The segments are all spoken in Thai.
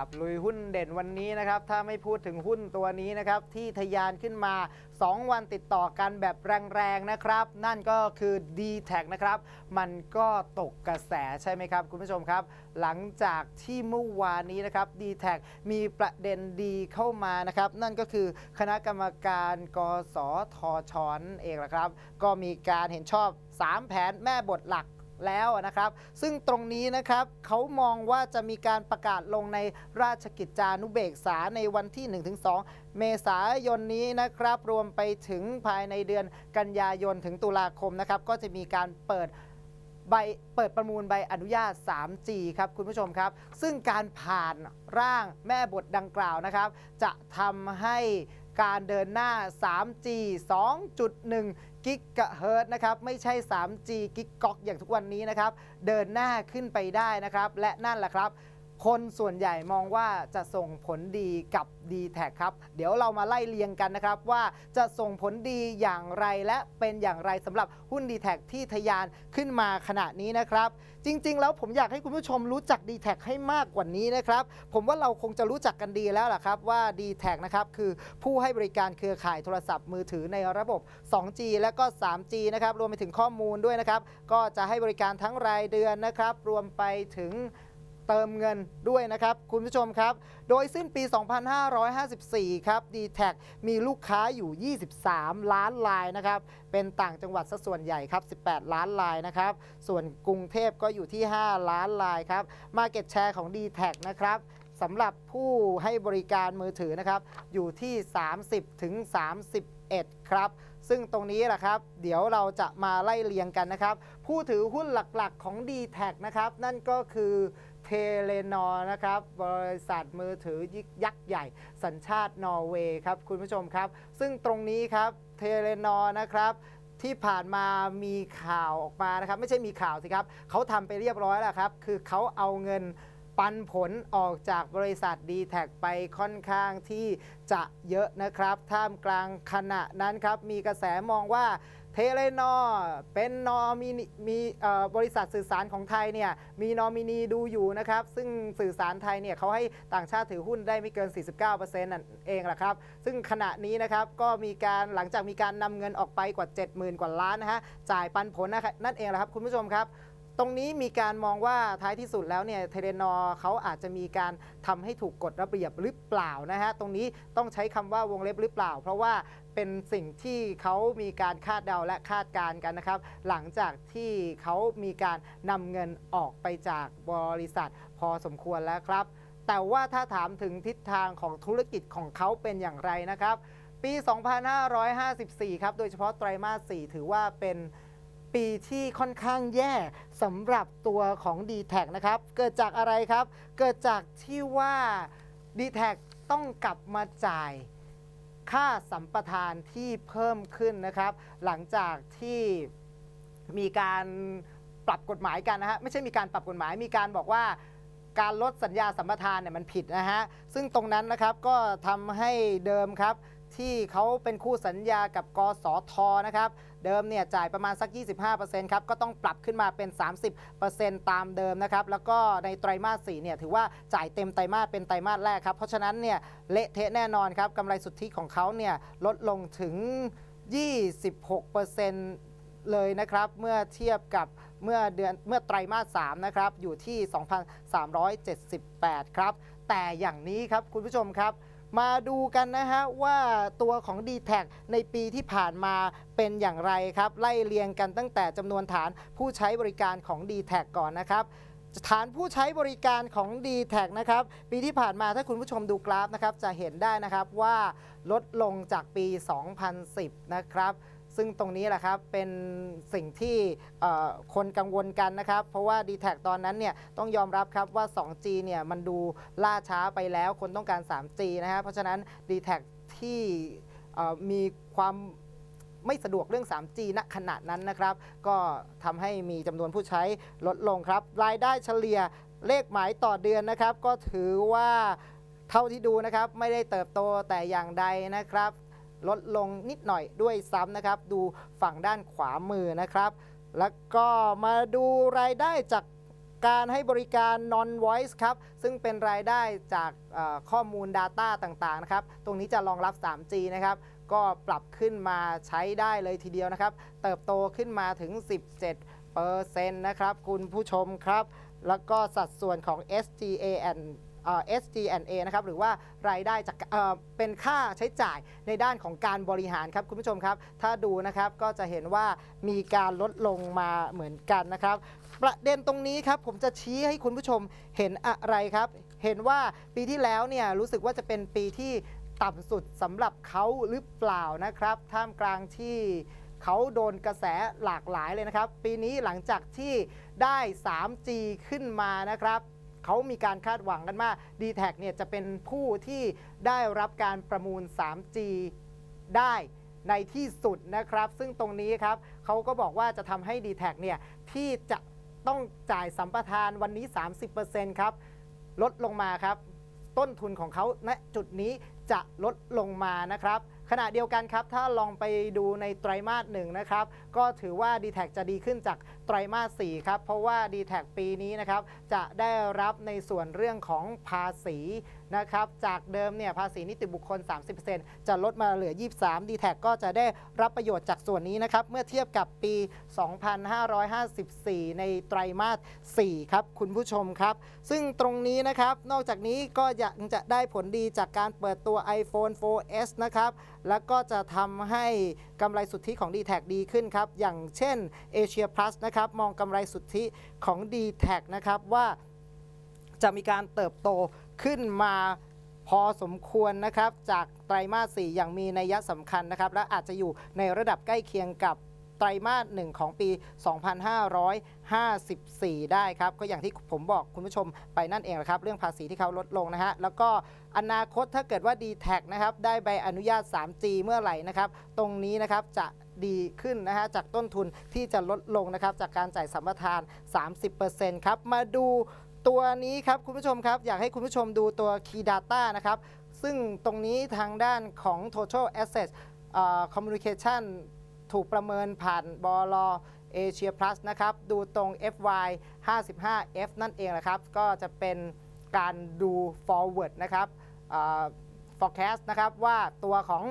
ครับลุยหุ้นเด่นวันนี้นะครับถ้าไม่พูดถึงหุ้นตัวนี้นะครับที่ทะยานขึ้นมา 2 วันติดต่อกันแบบแรงๆนะครับ นั่นก็คือ d t แทนะครับมันก็ตกกระแสใช่ไหมครับ คุณผู้ชมครับ หลังจากที่เมื่อวานนี้นะครับ d t แทมีประเด็นดีเข้ามานะครับ นั่นก็คือคณะกรรมการกสทชนเองละครับ ก็มีการเห็นชอบ 3 แผนแม่บทหลัก แล้วนะครับ ซึ่งตรงนี้นะครับเขามองว่าจะมีการประกาศลงในราชกิจจานุเบกษาในวันที่ 1-2 เมษายนนี้นะครับ รวมไปถึงภายในเดือนกันยายนถึงตุลาคมนะครับ ก็จะมีการเปิดใบเปิดประมูลใบอนุญาต 3G ครับคุณผู้ชมครับ ซึ่งการผ่านร่างแม่บทดังกล่าวนะครับ จะทำให้การเดินหน้า 3G 2.1 กิกะเฮิร์ตนะครับไม่ใช่ 3G กิกก๊อกอย่างทุกวันนี้นะครับ เดินหน้าขึ้นไปได้นะครับ และนั่นแหละครับ คนส่วนใหญ่มองว่าจะส่งผลดีกับ d t แทครับ เดี๋ยวเรามาไล่เรียงกันนะครับ ว่าจะส่งผลดีอย่างไรและเป็นอย่างไรสำหรับหุ้น d t แทที่ทะยานขึ้นมาขณะนี้นะครับ จริง ๆ แล้วผมอยากให้คุณผู้ชมรู้จัก d t แทให้มากกว่านี้นะครับ ผมว่าเราคงจะรู้จักกันดีแล้วล่ะครับว่า d t แทนะครับคือผู้ให้บริการเครือข่ายโทรศัพท์มือถือในระบบ 2G และก็ 3G นะครับรวมไปถึงข้อมูลด้วยนะครับก็จะให้บริการทั้งรายเดือนนะครับรวมไปถึง เติมเงินด้วยนะครับ คุณผู้ชมครับ โดยสิ้นปี 2554 ครับ d t แทมีลูกค้าอยู่ 23 ล้านรายนะครับ เป็นต่างจังหวัดซะส่วนใหญ่ครับ 18 ล้านรายนะครับ ส่วนกรุงเทพก็อยู่ที่ 5 ล้านรายครับ Market Share ของ d t แทนะครับสำหรับผู้ให้บริการมือถือนะครับ อยู่ที่ 30 ถึง 31 ครับ ซึ่งตรงนี้แหละครับ เดี๋ยวเราจะมาไล่เรียงกันนะครับ ผู้ถือหุ้นหลักๆของ d t แทนะครับ นั่นก็คือ เทเลนอนะครับ บริษัทมือถือยักษ์ใหญ่ สัญชาตินอร์เวย์ครับคุณผู้ชมครับ ซึ่งตรงนี้ครับเทเลนอนะครับที่ผ่านมามีข่าวออกมานะครับ ไม่ใช่มีข่าวสิครับเขาทำไปเรียบร้อยแล้วครับ คือเขาเอาเงินปันผลออกจากบริษัท d t แทไปค่อนข้างที่จะเยอะนะครับ ท่ามกลางขณะนั้นครับ มีกระแสมองว่า เทเลนอเป็นนอมีมีบริษัทสื่อสารของไทยเนี่ยมีนอมินีดูอยู่นะครับ ซึ่งสื่อสารไทยเนี่ยเขาให้ต่างชาติถือหุ้นได้ไม่เกิน 49%นั่นเองแหละครับ ซึ่งขณะนี้นะครับก็มีการหลังจากมีการนำเงินออกไปกว่า 70,000 กว่าล้านนะฮะจ่ายปันผลนะครับนั่นเองแหละครับคุณผู้ชมครับ ตรงนี้มีการมองว่าท้ายที่สุดแล้วเนี่ยเทเลนอเขาอาจจะมีการทำให้ถูกกฎระเบียบหรือเปล่านะฮะตรงนี้ต้องใช้คำว่าวงเล็บหรือเปล่า เพราะว่าเป็นสิ่งที่เขามีการคาดเดาและคาดการณ์กันนะครับ หลังจากที่เขามีการนำเงินออกไปจากบริษัทพอสมควรแล้วครับ แต่ว่าถ้าถามถึงทิศทางของธุรกิจของเขาเป็นอย่างไรนะครับ ปี 2554 ครับ โดยเฉพาะไตรมาส 4 ถือว่าเป็น ปีที่ค่อนข้างแย่สำหรับตัวของ d t แทนะครับ เกิดจากอะไรครับ เกิดจากที่ว่า d t แทต้องกลับมาจ่ายค่าสัมปทานที่เพิ่มขึ้นนะครับ หลังจากที่มีการปรับกฎหมายกันนะฮะไม่ใช่มีการปรับกฎหมายมีการบอกว่าการลดสัญญาสัมปทานเนี่ยมันผิดนะฮะซึ่งตรงนั้นนะครับก็ทำให้เดิมครับ ที่เขาเป็นคู่สัญญากับกสทนะครับ เดิมเนี่ยจ่ายประมาณสัก 25%ครับ ก็ต้องปรับขึ้นมาเป็น 30%ตามเดิมนะครับ แล้วก็ในไตรมาส4เนี่ยถือว่าจ่ายเต็มไตรมาสเป็นไตรมาสแรกครับ เพราะฉะนั้นเนี่ยเละเทะแน่นอนครับกำไรสุทธิของเขาเนี่ยลดลงถึง 26%เลยนะครับ เมื่อเทียบกับเมื่อเดือนเมื่อไตรมาส3นะครับอยู่ที่ 2,378 ครับ แต่อย่างนี้ครับคุณผู้ชมครับ มาดูกันนะฮะว่าตัวของ d t แทในปีที่ผ่านมาเป็นอย่างไรครับ ไล่เรียงกันตั้งแต่จำนวนฐานผู้ใช้บริการของ d t แทก่อนนะครับฐานผู้ใช้บริการของ d t แทนะครับ ปีที่ผ่านมาถ้าคุณผู้ชมดูกราฟนะครับ จะเห็นได้นะครับว่าลดลงจากปี 2010 นะครับ ซึ่งตรงนี้แหละครับเป็นสิ่งที่คนกังวลกันนะครับ เพราะว่า d t แทตอนนั้นเนี่ยต้องยอมรับครับว่า 2G เนี่ยมันดูล่าช้าไปแล้วคนต้องการ 3G นะฮะเพราะฉะนั้น d t แทที่มีความไม่สะดวกเรื่อง 3G ณขณะนั้นนะครับ ก็ทำให้มีจำนวนผู้ใช้ลดลงครับ รายได้เฉลี่ยเลขหมายต่อเดือนนะครับ ก็ถือว่าเท่าที่ดูนะครับ ไม่ได้เติบโตแต่อย่างใดนะครับ ลดลงนิดหน่อยด้วยซ้ำนะครับ ดูฝั่งด้านขวามือนะครับ แล้วก็มาดูรายได้จากการให้บริการ non voice ครับ ซึ่งเป็นรายได้จากข้อมูล Data ต่างๆ นะครับ ตรงนี้จะรองรับ 3G นะครับ ก็ปรับขึ้นมาใช้ได้เลยทีเดียวนะครับ เติบโตขึ้นมาถึง 17เปอร์เซ็นะครับ คุณผู้ชมครับ แล้วก็สัดส่วนของ SGA and SG&A นะครับหรือว่ารายได้จากเอ่อเป็นค่าใช้จ่ายในด้านของการบริหารครับคุณผู้ชมครับ ถ้าดูนะครับก็จะเห็นว่ามีการลดลงมาเหมือนกันนะครับ ประเด็นตรงนี้ครับผมจะชี้ให้คุณผู้ชมเห็นอะไรครับ เห็นว่าปีที่แล้วเนี่ยรู้สึกว่าจะเป็นปีที่ต่ำสุดสำหรับเขาหรือเปล่านะครับ ท่ามกลางที่เขาโดนกระแสหลากหลายเลยนะครับ ปีนี้หลังจากที่ได้ 3G ขึ้นมานะครับ เขามีการคาดหวังกันว่า d t แทเนี่ยจะเป็นผู้ที่ได้รับการประมูล 3G ได้ในที่สุดนะครับ ซึ่งตรงนี้ครับเขาก็บอกว่าจะทำให้ d t แทเนี่ยที่จะต้องจ่ายสัมปทานวันนี้ 30%ครับ ลดลงมาครับ ต้นทุนของเขาณจุดนี้จะลดลงมานะครับ ขณะเดียวกันครับ ถ้าลองไปดูในไตรมาสหนึ่งนะครับ ก็ถือว่า d t แทจะดีขึ้นจากไตรมาส4ครับ เพราะว่า d t แทปีนี้นะครับ จะได้รับในส่วนเรื่องของภาษีนะครับ จากเดิมเนี่ยภาษีนิติบุคคล 30%จะลดมาเหลือ 23 d t แทก็จะได้รับประโยชน์จากส่วนนี้นะครับ เมื่อเทียบกับปี 2554 ในไตรมาส4ครับคุณผู้ชมครับ ซึ่งตรงนี้นะครับ นอกจากนี้ก็ยังจะได้ผลดีจากการเปิดตัว iPhone 4S นะครับแล้วก็จะทำให้กำไรสุทธิของ d t แทดีขึ้นครับ อย่างเช่น Asia Plus นะครับ มองกำไรสุทธิของ d t แทนะครับว่าจะมีการเติบโตขึ้นมาพอสมควรนะครับ จากไตรมาส 4 อย่างมีนัยสำคัญนะครับ และอาจจะอยู่ในระดับใกล้เคียงกับ ไตรมาส1ของปี 2554 ได้ครับ ก็อย่างที่ผมบอกคุณผู้ชมไปนั่นเองนะครับ เรื่องภาษีที่เขาลดลงนะฮะ แล้วก็อนาคตถ้าเกิดว่า d t แทนะครับ ได้ใบอนุญาต 3G เมื่อไหร่นะครับ ตรงนี้นะครับจะดีขึ้นนะฮะจากต้นทุนที่จะลดลงนะครับ จากการจ่ายสัมปทาน 30%ครับ มาดูตัวนี้ครับคุณผู้ชมครับ อยากให้คุณผู้ชมดูตัว Key Data นะครับ ซึ่งตรงนี้ทางด้านของ Total Asset เอ่อ Communication ถูกประเมินผ่านบล Asia Plus นะครับ ดูตรง FY 55F นั่นเองนะครับ ก็จะเป็นการดู forward นะครับเอ่อ forecast นะครับว่าตัวของ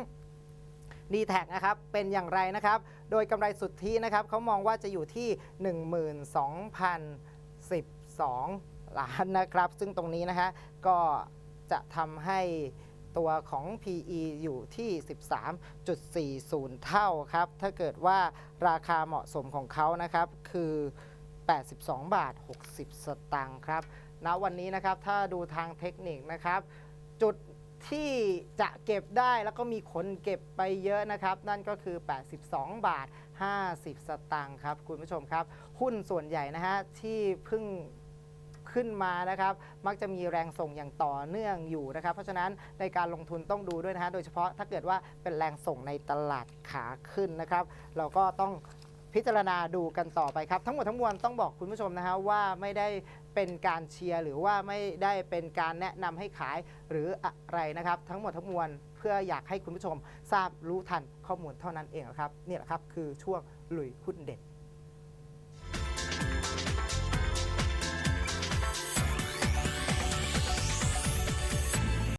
d t แทนะครับเป็นอย่างไรนะครับ โดยกำไรสุทธินะครับเขามองว่าจะอยู่ที่ 12,012 ล้านนะครับ ซึ่งตรงนี้นะฮะก็จะทำให้ ตัวของ PE อยู่ที่ 13.40 เท่าครับ ถ้าเกิดว่าราคาเหมาะสมของเขานะครับ คือ 82 บาท 60 สตางค์ครับ ณ วันนี้นะครับ ถ้าดูทางเทคนิคนะครับ จุดที่จะเก็บได้แล้วก็มีคนเก็บไปเยอะนะครับ นั่นก็คือ 82 บาท 50 สตางค์ครับ คุณผู้ชมครับ หุ้นส่วนใหญ่นะฮะที่เพิ่ง ขึ้นมานะครับ มักจะมีแรงส่งอย่างต่อเนื่องอยู่นะครับ เพราะฉะนั้นในการลงทุนต้องดูด้วยนะฮะโดยเฉพาะถ้าเกิดว่าเป็นแรงส่งในตลาดขาขึ้นนะครับ เราก็ต้องพิจารณาดูกันต่อไปครับ ทั้งหมดทั้งมวลต้องบอกคุณผู้ชมนะฮะว่าไม่ได้เป็นการเชียร์หรือว่าไม่ได้เป็นการแนะนำให้ขายหรืออะไรนะครับ ทั้งหมดทั้งมวลเพื่ออยากให้คุณผู้ชมทราบรู้ทันข้อมูลเท่านั้นเองครับนี่แหละครับคือช่วงลุยหุ้นเด็ด